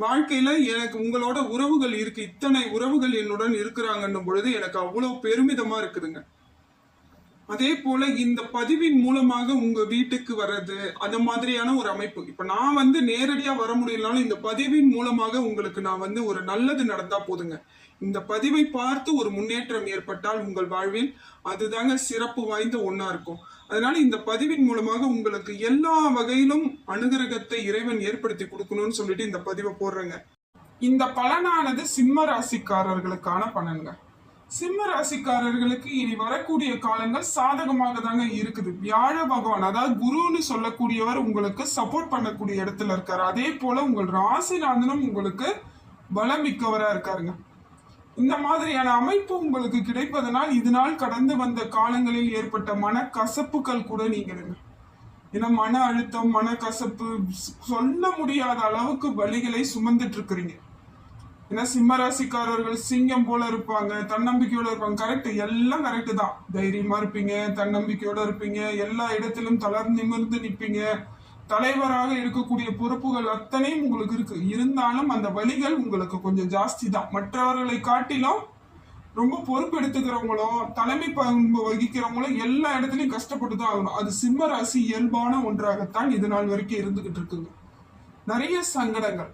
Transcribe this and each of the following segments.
வாழ்க்கையில எனக்கு உங்களோட உறவுகள் இருக்கு. இத்தனை உறவுகள் என்னுடன் இருக்கிறாங்கன்னும் பொழுது எனக்கு அவ்வளவு பெருமிதமா இருக்குதுங்க. அதே போல இந்த பதிவின் மூலமாக உங்க வீட்டுக்கு வர்றது அந்த மாதிரியான ஒரு அமைப்பு. இப்ப நான் வந்து நேரடியா வர முடியலனாலும் இந்த பதிவின் மூலமாக உங்களுக்கு நான் வந்து ஒரு நல்லது நடந்தா போதுங்க. இந்த பதிவை பார்த்து ஒரு முன்னேற்றம் ஏற்பட்டால் உங்கள் வாழ்வில் அதுதாங்க சிறப்பு வாய்ந்த ஒன்றா இருக்கும். அதனால இந்த பதிவின் மூலமாக உங்களுக்கு எல்லா வகையிலும் அனுகிரகத்தை இறைவன் ஏற்படுத்தி கொடுக்கணும்னு சொல்லிட்டு இந்த பதிவை போடுறேங்க. இந்த பலனானது சிம்ம ராசிக்காரர்களுக்கான பலன்கள். சிம்ம ராசிக்காரர்களுக்கு இனி வரக்கூடிய காலங்கள் சாதகமாக தாங்க இருக்குது. வியாழ பகவான் அதாவது குருன்னு சொல்லக்கூடியவர் உங்களுக்கு சப்போர்ட் பண்ணக்கூடிய இடத்துல இருக்காரு. அதே போல உங்கள் ராசிநாதனும் உங்களுக்கு பலம் மிக்கவராக இருக்காருங்க. இந்த மாதிரியான அமைப்பு உங்களுக்கு கிடைப்பதனால் இதனால் கடந்து வந்த காலங்களில் ஏற்பட்ட மன கசப்புகள் கூட நீங்கிடுங்க ஏன்னா மன அழுத்தம் மன கசப்பு சொல்ல முடியாத அளவுக்கு வழிகளை சுமந்துட்டு இருக்கிறீங்க ஏன்னா சிம்மராசிக்காரர்கள் சிங்கம் போல இருப்பாங்க தன்னம்பிக்கையோட இருப்பாங்க. கரெக்ட் எல்லாம் கரெக்டு தான். தைரியமா இருப்பீங்க தன்னம்பிக்கையோட இருப்பீங்க எல்லா இடத்திலும் தளர்ந்து நிமிர்ந்து நிற்பீங்க தலைவராக இருக்கக்கூடிய பொறுப்புகள் அத்தனையும் உங்களுக்கு இருக்கு. இருந்தாலும் அந்த வழிகள் உங்களுக்கு கொஞ்சம் ஜாஸ்தி தான் மற்றவர்களை காட்டிலும் ரொம்ப பொறுப்பு எடுத்துக்கிறவங்களும் தலைமை பண்பு வகிக்கிறவங்களும் எல்லா இடத்துலையும் கஷ்டப்பட்டு தான் ஆகணும். அது சிம்ம ராசி இயல்பான ஒன்றாகத்தான் இது நாள் வரைக்கும் இருந்துகிட்டு இருக்குங்க. நிறைய சங்கடங்கள்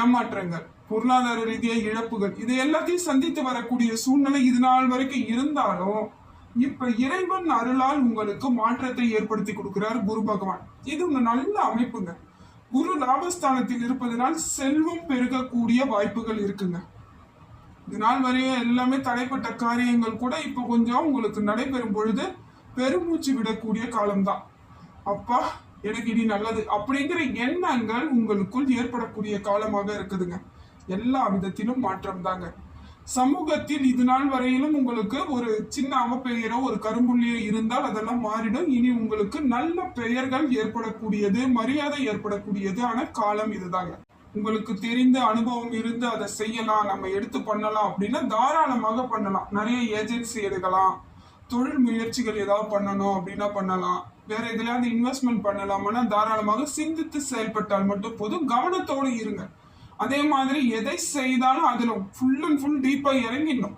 ஏமாற்றங்கள் பொருளாதார ரீதியாக இழப்புகள் இது எல்லாத்தையும் சந்தித்து வரக்கூடிய சூழ்நிலை இது நாள் வரைக்கும் இருந்தாலும் இப்ப இறைவன் அருளால் உங்களுக்கு மாற்றத்தை ஏற்படுத்தி கொடுக்கிறார் குரு பகவான். இது ஒரு நல்ல அமைப்புங்க. குரு லாபஸ்தானத்தில் இருப்பதனால் செல்வம் பெருகக்கூடிய வாய்ப்புகள் இருக்குங்க. இது நாள் வரையும் எல்லாமே தடைப்பட்ட காரியங்கள் கூட இப்ப கொஞ்சம் உங்களுக்கு நடைபெறும் பொழுது பெருமூச்சு விடக்கூடிய காலம்தான். அப்பா எனக்கு இனி நல்லது அப்படிங்கிற எண்ணங்கள் உங்களுக்குள் ஏற்படக்கூடிய காலமாக இருக்குதுங்க. எல்லா விதத்திலும் மாற்றம் தாங்க சமூகத்தில் இது நாள் வரையிலும் உங்களுக்கு ஒரு சின்ன அவப்பெயரோ ஒரு கரும்புள்ளியோ இருந்தால் அதெல்லாம் மாறிடும். இனி உங்களுக்கு நல்ல பெயர்கள் ஏற்படக்கூடியது மரியாதை ஏற்படக்கூடியது ஆனால் காலம் இதுதாங்க. உங்களுக்கு தெரிந்த அனுபவம் இருந்து அதை செய்யலாம் நம்ம எடுத்து பண்ணலாம் அப்படின்னா தாராளமாக பண்ணலாம். நிறைய ஏஜென்சி எடுக்கலாம். தொழில் முயற்சிகள் ஏதாவது பண்ணணும் அப்படின்னா பண்ணலாம். வேற எதுலையாவது இன்வெஸ்ட்மெண்ட் பண்ணலாம்னா தாராளமாக சிந்தித்து செயல்பட்டால் மட்டும் போதும். கவனத்தோடு இருங்க. அதே மாதிரி எதை செய்தாலும் அதில் ஃபுல் அண்ட் ஃபுல் டீப்பாக இறங்கிடணும்.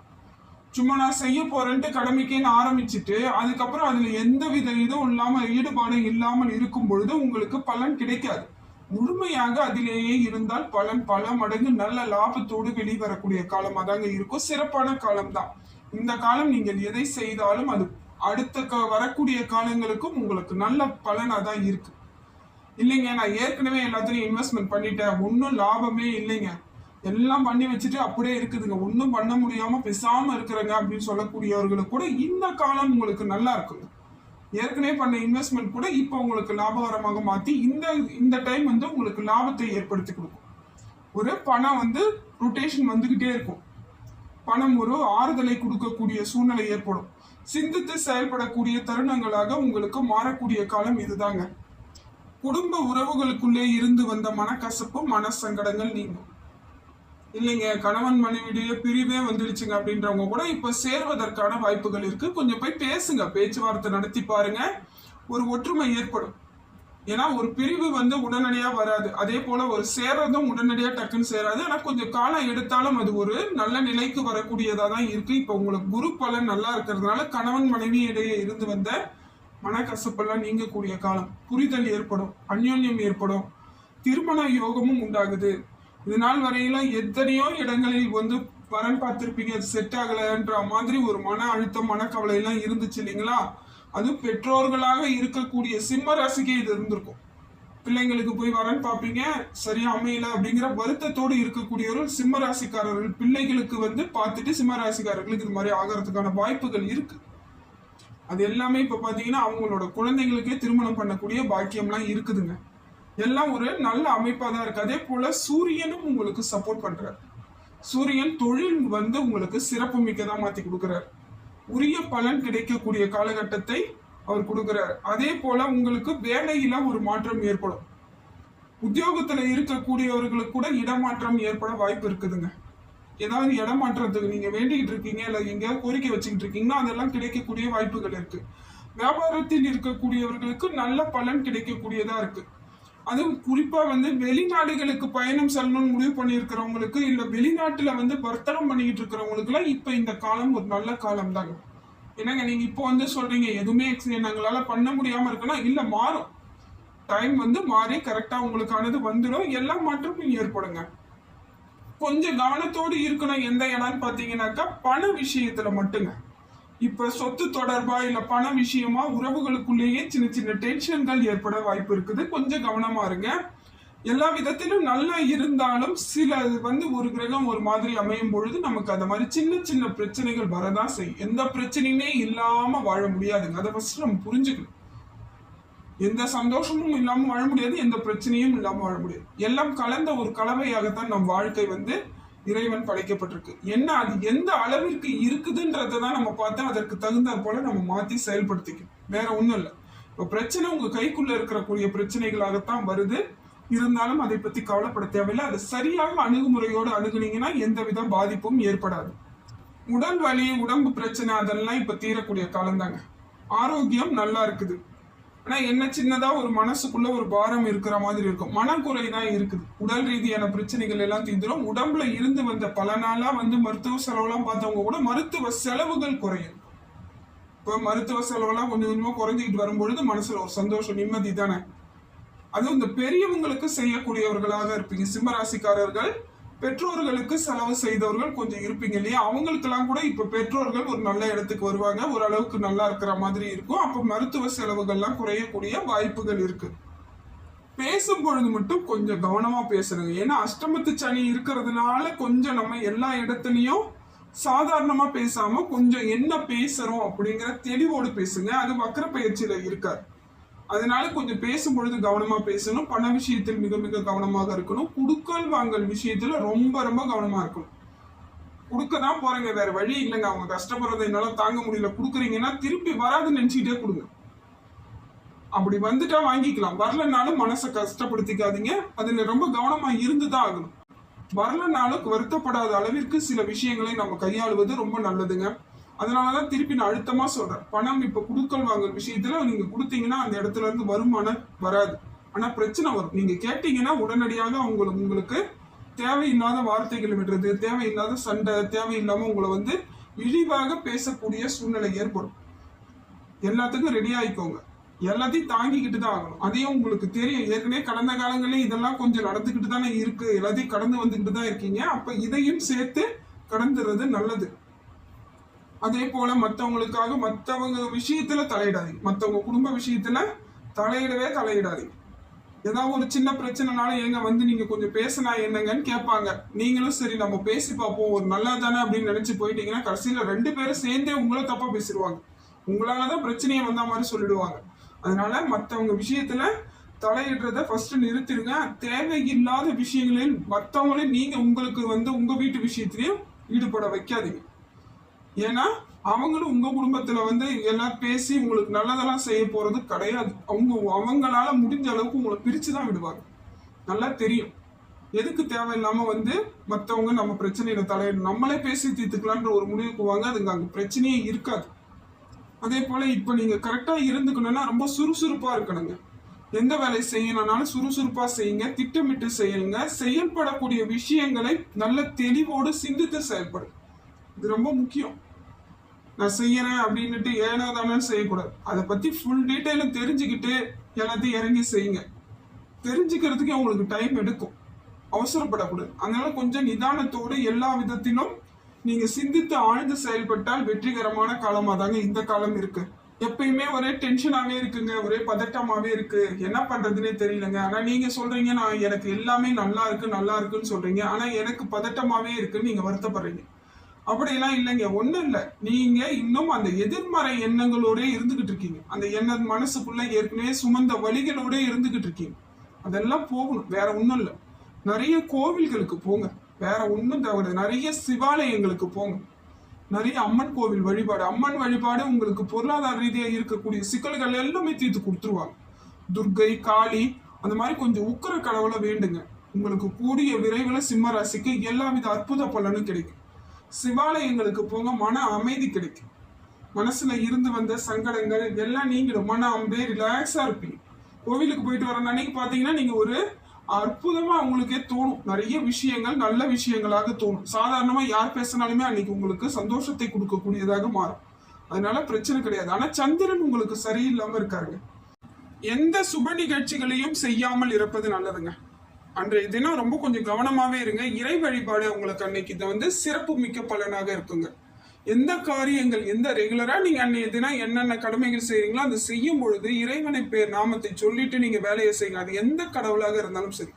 சும்மா நான் செய்ய போறேன்ட்டு கடமைக்குன்னு ஆரம்பிச்சுட்டு அதுக்கப்புறம் அதில் எந்த வித இதுவும் இல்லாமல் ஈடுபாடும் இல்லாமல் இருக்கும் பொழுது உங்களுக்கு பலன் கிடைக்காது. முழுமையாக அதிலேயே இருந்தால் பலன் பல மடங்கு நல்ல லாபத்தோடு வெளிவரக்கூடிய காலமாக தாங்க இருக்கும். சிறப்பான காலம் தான் இந்த காலம் நீங்கள் எதை செய்தாலும் அது அடுத்த க- வரக்கூடிய காலங்களுக்கும் உங்களுக்கு நல்ல பலனாக தான் இருக்குது இல்லைங்க நான் ஏற்கனவே எல்லாத்துலையும் இன்வெஸ்ட்மெண்ட் பண்ணிட்டேன். ஒன்றும் லாபமே இல்லைங்க. எல்லாம் பண்ணி வச்சுட்டு அப்படியே இருக்குதுங்க. ஒன்றும் பண்ண முடியாம பேசாமல் இருக்கிறேங்க அப்படின்னு சொல்லக்கூடியவர்களுக்கு கூட இந்த காலம் உங்களுக்கு நல்லா இருக்குங்க ஏற்கனவே பண்ண இன்வெஸ்ட்மெண்ட் கூட இப்போ உங்களுக்கு லாபகரமாக மாற்றி இந்த இந்த டைம் வந்து உங்களுக்கு லாபத்தை ஏற்படுத்தி கொடுக்கும். ஒரு பணம் வந்து ரொட்டேஷன் வந்துக்கிட்டே இருக்கும். பணம் ஒரு ஆறுதலை கொடுக்கக்கூடிய சூழ்நிலை ஏற்படும். சிந்தித்து செயல்படக்கூடிய தருணங்களாக உங்களுக்கு மாறக்கூடிய காலம் இதுதாங்க. குடும்ப உறவுகளுக்குள்ளே இருந்து வந்த மனக்கசப்பு மனசங்கடங்கள் நீங்கும். இல்லைங்க கணவன் மனைவியிடையே பிரிவே வந்துடுச்சுங்க அப்படின்றவங்க கூட இப்ப சேர்வதற்கான வாய்ப்புகள் இருக்கு. கொஞ்சம் போய் பேசுங்க பேச்சுவார்த்தை நடத்தி பாருங்க. ஒரு ஒற்றுமை ஏற்படும். ஏன்னா ஒரு பிரிவு வந்து உடனடியா வராது. அதே போல ஒரு சேர்றதும் உடனடியா டக்குன்னு சேராது. ஆனா கொஞ்சம் காலம் எடுத்தாலும் அது ஒரு நல்ல நிலைக்கு வரக்கூடியதா தான் இருக்கு. இப்ப உங்களுக்கு குரு பலன் நல்லா இருக்கிறதுனால கணவன் மனைவி இடையே இருந்து வந்த மனக்கசப்பெல்லாம் நீங்கக்கூடிய காலம். புரிதல் ஏற்படும் அந்யோன்யம் ஏற்படும். திருமண யோகமும் உண்டாகுது. இது நாள் வரையில எத்தனையோ இடங்களில் வந்து வரன் பார்த்திருப்பீங்க அது செட் ஆகலைன்ற மாதிரி ஒரு மன அழுத்தம் மனக்கவலை எல்லாம் இருந்துச்சு இல்லைங்களா? அது பெற்றோர்களாக இருக்கக்கூடிய சிம்ம ராசிக்கே இது இருந்திருக்கும். பிள்ளைங்களுக்கு போய் வரன் பார்ப்பீங்க சரியா அமையல அப்படிங்கிற வருத்தத்தோடு இருக்கக்கூடியவர்கள் சிம்ம ராசிக்காரர்கள். பிள்ளைகளுக்கு வந்து பார்த்துட்டு சிம்ம ராசிக்காரர்களுக்கு இது மாதிரி ஆகிறதுக்கான வாய்ப்புகள் இருக்குது அது எல்லாமே இப்போ பார்த்தீங்கன்னா அவங்களோட குழந்தைங்களுக்கே திருமணம் பண்ணக்கூடிய பாக்கியம்லாம் இருக்குதுங்க. எல்லாம் ஒரு நல்ல அமைப்பாக தான் இருக்குது அதே போல் சூரியனும் உங்களுக்கு சப்போர்ட் பண்ணுறார் சூரியன் தொழில் வந்து உங்களுக்கு சிறப்பு மிக்கதாக மாற்றி கொடுக்குறாரு. உரிய பலன் கிடைக்கக்கூடிய காலகட்டத்தை அவர் கொடுக்குறாரு. அதே போல் உங்களுக்கு வேலையில் ஒரு மாற்றம் ஏற்படும். உத்தியோகத்தில் இருக்கக்கூடியவர்களுக்கு கூட இடமாற்றம் ஏற்பட வாய்ப்பு இருக்குதுங்க. ஏதாவது இடமாற்றத்துக்கு நீங்க வேண்டிக்கிட்டு இருக்கீங்க இல்ல எங்கேயாவது கோரிக்கை வச்சுக்கிட்டு இருக்கீங்கன்னா அதெல்லாம் கிடைக்கக்கூடிய வாய்ப்புகள் இருக்கு. வியாபாரத்தில் இருக்கக்கூடியவர்களுக்கு நல்ல பலன் கிடைக்கக்கூடியதா இருக்கு. அதுவும் குறிப்பா வந்து வெளிநாடுகளுக்கு பயணம் செல்லணும்னு முடிவு பண்ணியிருக்கிறவங்களுக்கு இல்ல வெளிநாட்டுல வந்து வர்த்தகம் பண்ணிக்கிட்டு இருக்கிறவங்களுக்கு எல்லாம் இப்ப இந்த காலம் ஒரு நல்ல காலம் தாங்க. என்னங்க நீங்க இப்போ வந்து சொல்றீங்க எதுவுமே ex- எங்களால பண்ண முடியாம இருக்குன்னா இல்ல மாறும். டைம் வந்து மாறி கரெக்டா உங்களுக்கானது வந்துடும் எல்லா மாற்றமும் ஏற்படுங்க. கொஞ்சம் கவனத்தோடு இருக்கணும். எந்த இடம்னு பார்த்தீங்கன்னாக்கா பண விஷயத்துல மட்டுங்க. இப்ப சொத்து தொடர்பா இல்ல பண விஷயமா உறவுகளுக்குள்ளேயே சின்ன சின்ன டென்ஷன்கள் ஏற்பட வாய்ப்பு இருக்குது. கொஞ்சம் கவனமா இருங்க. எல்லா விதத்திலும் நல்லா இருந்தாலும் சில வந்து ஒரு கிரகம் ஒரு மாதிரி அமையும் பொழுது நமக்கு அந்த மாதிரி சின்ன சின்ன பிரச்சனைகள் வரதான் செய்யும். எந்த பிரச்சனையுமே இல்லாம வாழ முடியாதுங்க. அதை ஃபர்ஸ்ட் நம்ம புரிஞ்சுக்கணும். எந்த சந்தோஷமும் இல்லாமல் வாழ முடியாது எந்த பிரச்சனையும் இல்லாமல் வாழ முடியாது. எல்லாம் கலந்த ஒரு கலவையாகத்தான் நம் வாழ்க்கை வந்து இறைவன் படைக்கப்பட்டிருக்கு. என்ன அது எந்த அளவிற்கு இருக்குதுன்றதை தான் நம்ம பார்த்து அதற்கு தகுந்த போல நம்ம மாற்றி செயல்படுத்திக்கணும். வேற ஒன்றும் இல்லை. இப்போ பிரச்சனை உங்கள் கைக்குள்ளே இருக்கக்கூடிய பிரச்சனைகளாகத்தான் வருது. இருந்தாலும் அதை பற்றி கவலைப்பட தேவையில்லை. அது சரியாக அணுகுமுறையோடு அணுகுனீங்கன்னா எந்தவித பாதிப்பும் ஏற்படாது. உடல் வலி உடம்பு பிரச்சனை அதெல்லாம் இப்போ தீரக்கூடிய காலம்தாங்க. ஆரோக்கியம் நல்லா இருக்குது. ஆனால் என்ன சின்னதாக ஒரு மனசுக்குள்ள ஒரு பாரம் இருக்கிற மாதிரி இருக்கும். மனக்குறை தான் இருக்குது. உடல் ரீதியான பிரச்சனைகள் எல்லாம் தீந்துரும் உடம்புல இருந்து வந்த பல நாளாக வந்து மருத்துவ செலவெல்லாம் பார்த்தவங்க கூட மருத்துவ செலவுகள் குறையும். இப்போ மருத்துவ செலவெல்லாம் கொஞ்சம் கொஞ்சமாக குறைஞ்சிக்கிட்டு வரும்பொழுது மனசில் ஒரு சந்தோஷம் நிம்மதி தானே? அதுவும் இந்த பெரியவங்களுக்கு செய்யக்கூடியவர்களாக இருப்பீங்க. சிம்மராசிக்காரர்கள் பெற்றோர்களுக்கு செலவு செய்தவர்கள் கொஞ்சம் இருப்பீங்க இல்லையா? அவங்களுக்கெல்லாம் கூட இப்ப பெற்றோர்கள் ஒரு நல்ல இடத்துக்கு வருவாங்க. ஓரளவுக்கு நல்லா இருக்கிற மாதிரி இருக்கும். அப்ப மருத்துவ செலவுகள்லாம் குறையக்கூடிய வாய்ப்புகள் இருக்கு. பேசும் பொழுது மட்டும் கொஞ்சம் கவனமா பேசணுங்க ஏன்னா அஷ்டமத்து சனி இருக்கிறதுனால கொஞ்சம் நம்ம எல்லா இடத்துலையும் சாதாரணமா பேசாம கொஞ்சம் என்ன பேசுறோம் அப்படிங்கிற தெளிவோடு பேசுங்க. அது வக்கர பயிற்சியில இருக்காது. அதனால கொஞ்சம் பேசும்பொழுது கவனமா பேசணும். பண விஷயத்தில் மிக மிக கவனமாக இருக்கணும். குடுக்கல் வாங்கல் விஷயத்துல ரொம்ப ரொம்ப கவனமா இருக்கணும். கொடுக்க தான் போறீங்க வேற வழி இல்லைங்க. அவங்க கஷ்டப்படுறதை என்னால தாங்க முடியல. கொடுக்குறீங்கன்னா திருப்பி வராதுன்னு நினைச்சுக்கிட்டே கொடுங்க. அப்படி வந்துட்டா வாங்கிக்கலாம். வரலனாலும் மனசை கஷ்டப்படுத்திக்காதீங்க. அதுல ரொம்ப கவனமா இருந்துதான் ஆகணும். வரலனாலும் வருத்தப்படாத அளவிற்கு சில விஷயங்களை நம்ம கையாளுவது ரொம்ப நல்லதுங்க. அதனாலதான் திருப்பி நான் அழுத்தமா சொல்றேன். பணம் இப்ப குடுக்கல் வாங்குற விஷயத்துல நீங்க கொடுத்தீங்கன்னா அந்த இடத்துல இருந்து வருமானம் வராது. ஆனா பிரச்சனை வரும். நீங்க கேட்டீங்கன்னா உடனடியாக அவங்களுக்கு உங்களுக்கு தேவையில்லாத வார்த்தைகள் விடுறது தேவையில்லாத சண்டை தேவையில்லாம உங்களை வந்து இழிவாக பேசக்கூடிய சூழ்நிலை ஏற்படும். எல்லாத்துக்கும் ரெடி ஆயிக்கோங்க. எல்லாத்தையும் தாங்கிக்கிட்டு தான் ஆகணும். அதையும் உங்களுக்கு தெரியும். ஏற்கனவே கடந்த காலங்களில் இதெல்லாம் கொஞ்சம் நடந்துக்கிட்டு தானே இருக்கு. எல்லாத்தையும் கடந்து வந்துக்கிட்டு தான் இருக்கீங்க. அப்ப இதையும் சேர்த்து கடந்துறது நல்லது. அதே போல மற்றவங்களுக்காக மற்றவங்க விஷயத்துல தலையிடாதீங்க. மற்றவங்க குடும்ப விஷயத்துல தலையிடவே தலையிடாதீங்க. ஏதாவது ஒரு சின்ன பிரச்சனைனால ஏங்க வந்து நீங்க கொஞ்சம் பேசினா என்னங்கன்னு கேட்பாங்க. நீங்களும் சரி நம்ம பேசி பார்ப்போம். ஒரு நல்லா தானே அப்படின்னு நினைச்சு போயிட்டீங்கன்னா கடைசியில ரெண்டு பேரும் சேர்ந்தே உங்களை தப்பா பேசிடுவாங்க. உங்களாலதான் பிரச்சனையை வந்த மாதிரி சொல்லிடுவாங்க. அதனால மற்றவங்க விஷயத்துல தலையிடுறத ஃபர்ஸ்ட் நிறுத்திடுங்க. தேவையில்லாத விஷயங்களில் மற்றவங்களையும் நீங்க உங்களுக்கு வந்து உங்க வீட்டு விஷயத்திலையும் ஈடுபட வைக்காதீங்க. ஏன்னா அவங்களும் உங்க குடும்பத்துல வந்து எல்லாம் பேசி உங்களுக்கு நல்லதெல்லாம் செய்ய போறது கிடையாது. அவங்க அவங்களால முடிஞ்ச அளவுக்கு உங்களை பிரிச்சு தான் விடுவாங்க. நல்லா தெரியும். எதுக்கு தேவையில்லாம வந்து மத்தவங்க நம்ம பிரச்சனையில தலையிடும் நம்மளே பேசி தீர்த்துக்கலான்ற ஒரு முடிவுக்கு வாங்க. அதுங்க அங்க பிரச்சனையே இருக்காது. அதே போல இப்ப நீங்க கரெக்டா இருந்துக்கணும்னா ரொம்ப சுறுசுறுப்பா இருக்கணுங்க. எந்த வேலை செய்யணும்னாலும் சுறுசுறுப்பா செய்யுங்க. திட்டமிட்டு செய்யுங்க. செயல்படக்கூடிய விஷயங்களை நல்ல தெளிவோடு சிந்தித்து செயல்படும் இது ரொம்ப முக்கியம். நான் செய்யறேன் அப்படின்னுட்டு ஏனோ தானே செய்யக்கூடாது. அதை பத்தி ஃபுல் டீட்டெயிலும் தெரிஞ்சுக்கிட்டு எல்லாத்தையும் இறங்கி செய்யுங்க. தெரிஞ்சுக்கிறதுக்கு உங்களுக்கு டைம் எடுக்கும். அவசரப்படக்கூடாது. அதனால கொஞ்சம் நிதானத்தோடு எல்லா விதத்திலும் நீங்க சிந்தித்து ஆழ்ந்து செயல்பட்டால் வெற்றிகரமான காலமாக தாங்க இந்த காலம் இருக்கு. எப்பயுமே ஒரே டென்ஷனாகவே இருக்குங்க. ஒரே பதட்டமாகவே இருக்கு. என்ன பண்றதுன்னே தெரியலங்க. ஆனால் நீங்க சொல்றீங்க நான் எனக்கு எல்லாமே நல்லா இருக்கு நல்லா இருக்குன்னு சொல்றீங்க. ஆனால் எனக்கு பதட்டமாகவே இருக்குன்னு நீங்க வருத்தப்படுறீங்க. அப்படியெல்லாம் இல்லைங்க. ஒன்றும் இல்லை. நீங்கள் இன்னும் அந்த எதிர்மறை எண்ணங்களோடே இருந்துக்கிட்டு இருக்கீங்க. அந்த எண்ண மனசுக்குள்ளே ஏற்கனவே சுமந்த வழிகளோட இருந்துக்கிட்டு இருக்கீங்க. அதெல்லாம் போகணும். வேற ஒன்றும் இல்லை. நிறைய கோவில்களுக்கு போங்க. வேற ஒன்றும் தவிர நிறைய சிவாலயங்களுக்கு போங்க. நிறைய அம்மன் கோவில் வழிபாடு. அம்மன் வழிபாடு உங்களுக்கு பொருளாதார ரீதியாக இருக்கக்கூடிய சிக்கல்கள் எல்லாமே தீர்த்து கொடுத்துருவாங்க. துர்கை காளி அந்த மாதிரி கொஞ்சம் உக்கர கடவுளை வேண்டுங்க. உங்களுக்கு கூடிய விரைவில் சிம்ம ராசிக்கு எல்லா வித அற்புத பலனும் கிடைக்கும். சிவாலயங்களுக்கு போங்க மன அமைதி கிடைக்கும். மனசுல இருந்து வந்த சங்கடங்கள் எல்லாம் நீங்களும் மன அம்பே ரிலாக்ஸா இருப்பீங்க. கோவிலுக்கு போயிட்டு வர அன்னைக்கு பாத்தீங்கன்னா நீங்க ஒரு அற்புதமா உங்களுக்கே தோணும். நிறைய விஷயங்கள் நல்ல விஷயங்களாக தோணும். சாதாரணமா யார் பேசினாலுமே அன்னைக்கு உங்களுக்கு சந்தோஷத்தை கொடுக்கக்கூடியதாக மாறும். அதனால பிரச்சனை கிடையாது. ஆனா சந்திரன் உங்களுக்கு சரியில்லாம இருக்காருங்க. எந்த சுப நிகழ்ச்சிகளையும் செய்யாமல் இருப்பது நல்லதுங்க. அன்றைய தினம் ரொம்ப கொஞ்சம் கவனமாவே இருங்க. இறை வழிபாடு உங்களுக்கு அன்னைக்கு இது வந்து சிறப்பு மிக்க பலனாக இருக்குங்க. எந்த காரியங்கள் எந்த ரெகுலரா நீங்க அன்றைய தினம் என்னென்ன கடமைகள் செய்கிறீங்களோ அதை செய்யும் பொழுது இறைவனை பேர் நாமத்தை சொல்லிட்டு நீங்க வேலையை செய்யுங்க. அது எந்த கடவுளாக இருந்தாலும் சரி.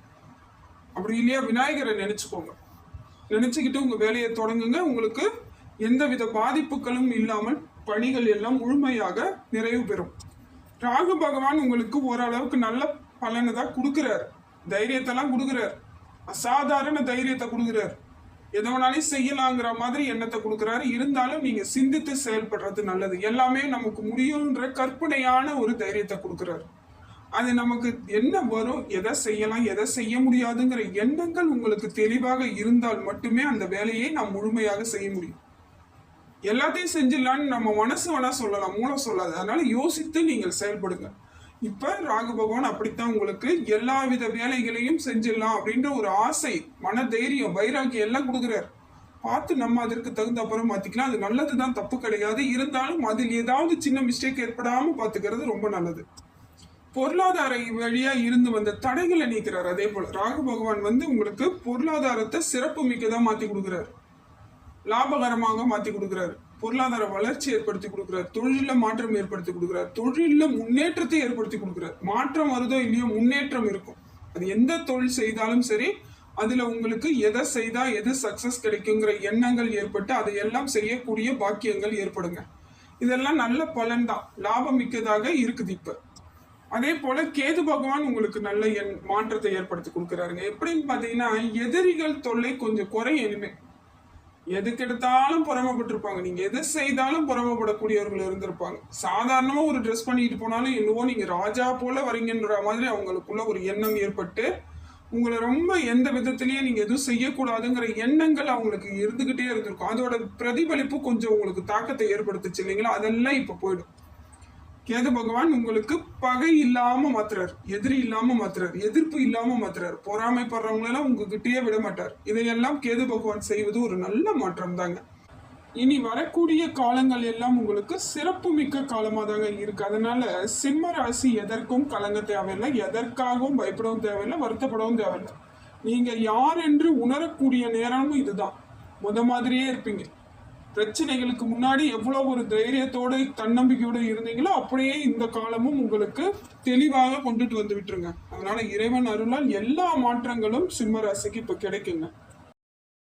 அப்படி இல்லையா? விநாயகரை நினச்சிக்கோங்க. நினச்சிக்கிட்டு உங்க வேலையை தொடங்குங்க. உங்களுக்கு எந்தவித பாதிப்புகளும் இல்லாமல் பணிகள் எல்லாம் முழுமையாக நிறைவு பெறும். ராகு பகவான் உங்களுக்கு ஓரளவுக்கு நல்ல பலனை தான் கொடுக்குறாரு. தைரியத்தெல்லாம் கொடுக்குறாரு. அசாதாரண தைரியத்தை கொடுக்குறாரு. எதை வேணாலும் செய்யலாங்கிற மாதிரி எண்ணத்தை கொடுக்குறாரு. இருந்தாலும் நீங்கள் சிந்தித்து செயல்படுறது நல்லது. எல்லாமே நமக்கு முடியுன்ற கற்பனையான ஒரு தைரியத்தை கொடுக்குறாரு. அது நமக்கு என்ன வரும் எதை செய்யலாம் எதை செய்ய முடியாதுங்கிற எண்ணங்கள் உங்களுக்கு தெளிவாக இருந்தால் மட்டுமே அந்த வேலையை நாம் முழுமையாக செய்ய முடியும். எல்லாத்தையும் செஞ்சிடலான்னு நம்ம மனசு வேணா சொல்லலாம் மூளை சொல்லாது. அதனால யோசித்து நீங்கள் செயல்படுங்க இப்ப ராகு பகவான் அப்படித்தான் உங்களுக்கு எல்லா வித வேலைகளையும் செஞ்சிடலாம் அப்படின்ற ஒரு ஆசை மன தைரியம் வைராக்கியம் எல்லாம் கொடுக்குறாரு. பார்த்து நம்ம அதற்கு தகுந்த அப்புறம் மாத்திக்கலாம். அது நல்லது தான் தப்பு கிடையாது. இருந்தாலும் அதில் ஏதாவது சின்ன மிஸ்டேக் ஏற்படாம பாத்துக்கிறது ரொம்ப நல்லது. பொருளாதார வழியா இருந்து வந்த தடைகளை நீக்கிறார். அதே போல ராகு பகவான் வந்து உங்களுக்கு பொருளாதாரத்தை சிறப்பு மிக்கதா மாத்தி கொடுக்குறாரு. லாபகரமாக மாத்தி கொடுக்குறாரு. பொருளாதார வளர்ச்சி ஏற்படுத்தி கொடுக்குறார். தொழிலில் மாற்றம் ஏற்படுத்தி கொடுக்குறார். தொழிலில் முன்னேற்றத்தை ஏற்படுத்தி கொடுக்குறார். மாற்றம் வருதோ இல்லையோ முன்னேற்றம் இருக்கும். அது எந்த தொழில் செய்தாலும் சரி அதில் உங்களுக்கு எதை செய்தால் எது சக்ஸஸ் கிடைக்குங்கிற எண்ணங்கள் ஏற்பட்டு அதையெல்லாம் செய்யக்கூடிய பாக்கியங்கள் ஏற்படுங்க. இதெல்லாம் நல்ல பலன் தான். லாபம் மிக்கதாக இருக்குது இப்போ. அதே போல கேது பகவான் உங்களுக்கு நல்ல எண் மாற்றத்தை ஏற்படுத்தி கொடுக்குறாருங்க. எப்படின்னு பார்த்தீங்கன்னா எதிரிகள் தொல்லை கொஞ்சம் குறையும் இனிமே எதுக்கு எடுத்தாலும் புறமப்பட்டிருப்பாங்க. நீங்க எது செய்தாலும் புறமப்படக்கூடியவர்கள் இருந்திருப்பாங்க. சாதாரணமா ஒரு ட்ரெஸ் பண்ணிட்டு போனாலும் என்னவோ நீங்க ராஜா போல வரீங்கன்ற மாதிரி அவங்களுக்குள்ள ஒரு எண்ணம் ஏற்பட்டு உங்களை ரொம்ப எந்த விதத்திலயும் நீங்க எதுவும் செய்யக்கூடாதுங்கிற எண்ணங்கள் அவங்களுக்கு இருந்துகிட்டே இருந்திருக்கும். அதோட பிரதிபலிப்பு கொஞ்சம் உங்களுக்கு தாக்கத்தை ஏற்படுத்துச்சு இல்லைங்களா? அதெல்லாம் இப்ப போயிடும். கேது பகவான் உங்களுக்கு பகை இல்லாம மாத்துறார் எதிரி இல்லாம மாத்துறார் எதிர்ப்பு இல்லாம மாத்துறாரு பொறாமைப்படுறவங்களெல்லாம் உங்ககிட்டயே விட மாட்டார். இதையெல்லாம் கேது பகவான் செய்வது ஒரு நல்ல மாற்றம் தாங்க இனி வரக்கூடிய காலங்கள் எல்லாம் உங்களுக்கு சிறப்பு மிக்க காலமாக தாங்க இருக்கு. அதனால சிம்ம ராசி எதற்கும் கலங்க தேவையில்லை. எதற்காகவும் பயப்படவும் தேவையில்லை. வருத்தப்படவும் தேவையில்லை. நீங்க யார் என்று உணரக்கூடிய நேரமும் இதுதான். முத மாதிரியே இருப்பீங்க. பிரச்சனைகளுக்கு முன்னாடி எவ்வளவு ஒரு தைரியத்தோடு தன்னம்பிக்கையோடு இருந்தீங்களோ அப்படியே இந்த காலமும் உங்களுக்கு தெளிவாக கொண்டுட்டு வந்து விட்டுருங்க. அதனால இறைவன் அருளால் எல்லா மாற்றங்களும் சிம்ம ராசிக்கு இப்போ கிடைக்குங்க.